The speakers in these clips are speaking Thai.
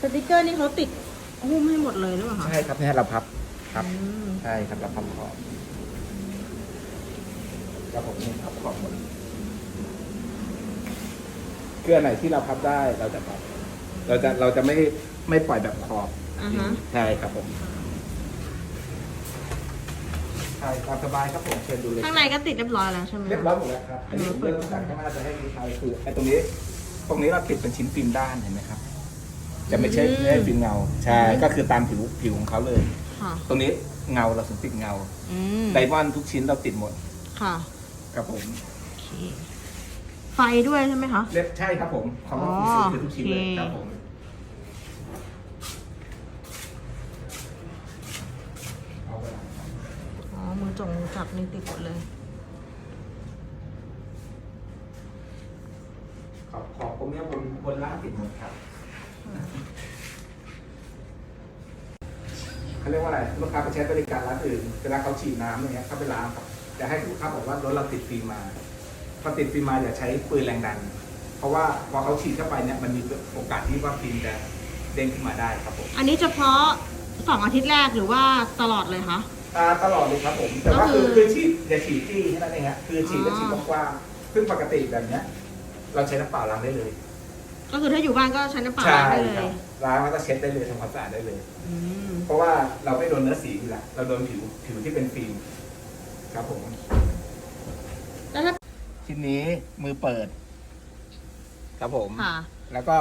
สติกเกอร์นี่เขาติดหุ้มให้หมดเลยหรือเปล่าคะใช่ครับเนี่ยเราพับครับ อืมใช่ครับเราพับขอบครับผมนี่พับขอบหมดเกลือไหนที่เราพับได้เราจะพับ เราจะเราจะไม่ไม่ปล่อยแบบขอบ อ่าฮะใช่ครับผมใช่ตามสบายครับผมเชิญดูเลย ข้างในก็ติดเรียบร้อยแล้วใช่ไหมเรียบร้อยหมดแล้วครับ อันนี้ผมเริ่มจากข้างหน้าจะให้ดูทายคือไอ้ตรงนี้ ตรงนี้เราติดเป็นชิ้นฟิล์มด้านเห็นไหมครับ จะไม่ใช่ไม่ใช่ฟิล์มเงาใช่ก็คือตามผิวผิวของเขาเลย ค่ะ ตรงนี้เงาเราถึงติดเงาอืมไดมอนด์ทุกชิ้นเราติดหมดค่ะครับผมโอเคไฟด้วยใช่ไหมคะเรียบใช่ครับผมคำว่าอ๋อ ฟิล์มคือทุกชิ้นเลยโอเคครับผมเอาไปละอ๋อ มือจงมือจับนี่ติดหมดเลย ขอบขอบตรงเนี้ยบนบนล่างติดหมดครับ เขาเรียกว่าอะไรลูกค้าไปใช้บริการร้านอื่นเวลาเขาฉีดน้ำอย่างเงี้ยเขาไปล้างครับจะให้ลูกค้าบอกว่ารถเราติดฟิล์มมาพอติดฟิล์มมาอย่าใช้ปืนแรงดัน เพราะว่าพอเขาฉีดเข้าไปเนี่ยมันมีโอกาสที่ว่าฟิล์มจะเด้งขึ้นมาได้ครับผมอันนี้เฉพาะสองอาทิตย์แรกหรือว่าตลอดเลยคะอ่าตลอดเลยครับผม แต่ว่าก็คืคืออคือฉีดอย่าฉีดที่แค่นั้นเองฮะคือฉีดแล้วอ๋อฉีดกว้างๆซึ่งปกติแบบเนี้ย เราใช้น้ำเปล่าล้างได้เลย ก็คือถ้าอยู่บ้านก็ใช้น้ำเปล่าใช่ล้างได้เลครัยบล้างแล้วก็เช็ดได้เลยทำความสะอาดได้เลย อืมเพราะว่าเราไม่โดนเนื้อสีอยู่แล้วเราโดนผิวผิวที่เป็นฟิล์มครับผมแล้วถ้าชิ้นนี้มือเปิด ครับผม ค่ะแล้วก็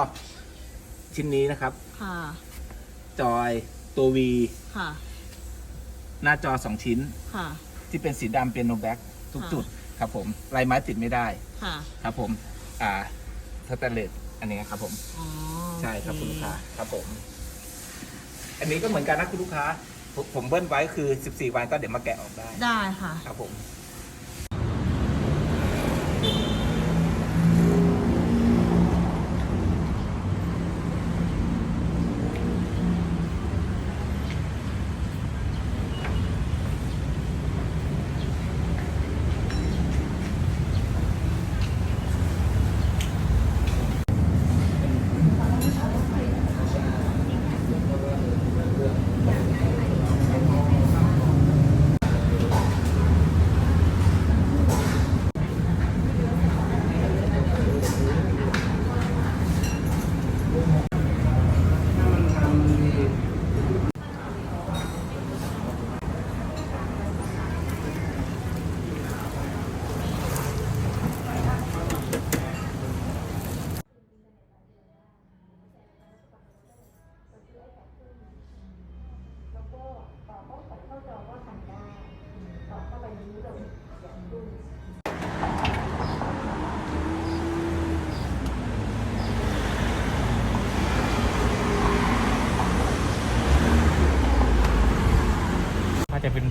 ชิ้นนี้นะครับ ค่ะจอยตัววีค่ะหน้าจอสองชิ้น ค่ะ ที่เป็นสีดำเป็นโนแบ็กทุกค่ะ จุดครับผมลายไม้ติดไม่ได้ค่ะ ครับผม อ่าสแตนเลส อันนี้ครับผมอ๋อใช่ครับโอคุณลูกค้าครับผม อันนี้ก็เหมือนกันนะคุณลูกค้าผมผมเบิ้ลไว้คือ 14 วันก็เดี๋ยวมาแกะออกได้ได้ค่ะ ครับผม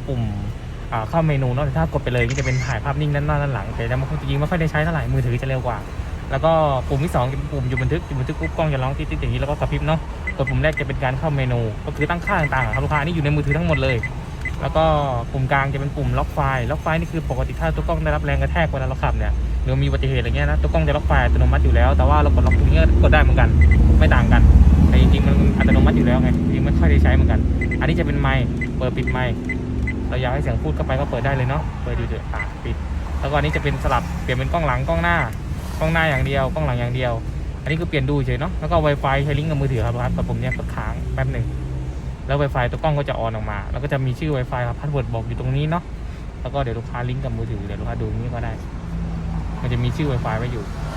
ปุ่มเข้าเมนูเนอะแต่ถ้ากดไปเลยก็จะเป็นถ่ายภาพนิ่งด้านหน้าด้านหลังแต่จริงไม่ค่อยได้ใช้เท่าไหร่มือถือจะเร็วกว่า แล้วก็ปุ่มที่สองจะเป็นปุ่มอยู่บันทึกอยู่บันทึกปุ๊บกล้องจะร้องติ๊ดๆอย่างนี้แล้วก็กระพริบเนาะตัวปุ่มแรกจะเป็นการเข้าเมนู ก็คือตั้งค่าต่างๆครับลูกค้านี่อยู่ในมือถือทั้งหมดเลย แล้วก็ปุ่มกลางจะเป็นปุ่มล็อกไฟล์ล็อกไฟล์นี่คือปกติถ้าตัวกล้องได้รับแรงกระแทกเวลาเราขับเนี่ยหรือมีอุบัติเหตุอะไรเงี้ยนะตัวกล้องจะล็อกไฟล์อัตโนมัติอยู่แล้วแต่ว่าเรากดล็อกตรงนี้ก็กดได้เหมือนกัน ไม่ต่างกันแต่จริงๆมันอัตโนมัติอยู่แล้วไงจริงไม่ค่อยได้ใช้เหมือนกัน อันนี้จะเป็นไมค์เปิดปิดไมค์ เราอยากให้เสียงพูดเข้าไปก็เปิดได้เลยเนาะเปิดอยู่เถอะอะปิด แล้วก็อันนี้จะเป็นสลับเปลี่ยนเป็นกล้องหลังกล้องหน้ากล้องหน้าอย่างเดียวกล้องหลังอย่างเดียว อันนี้คือเปลี่ยนดูเฉยเนาะแล้วก็ Wi-Fi ใช้ลิงก์กับมือถือครับครับแต่ผมเนี่ยกดค้างแป๊บหนึ่งแล้ว Wi-Fi ตัวกล้องก็จะออนออกมา แล้วก็จะมีชื่อ Wi-Fi ครับพาสเวิร์ดบอกอยู่ตรงนี้เนาะแล้วก็เดี๋ยวลูกค้าลิงก์กับมือถือเดี๋ยวลูกค้าดูนี้ก็ได้ มันจะมีชื่อ Wi-Fi ไว้อยู่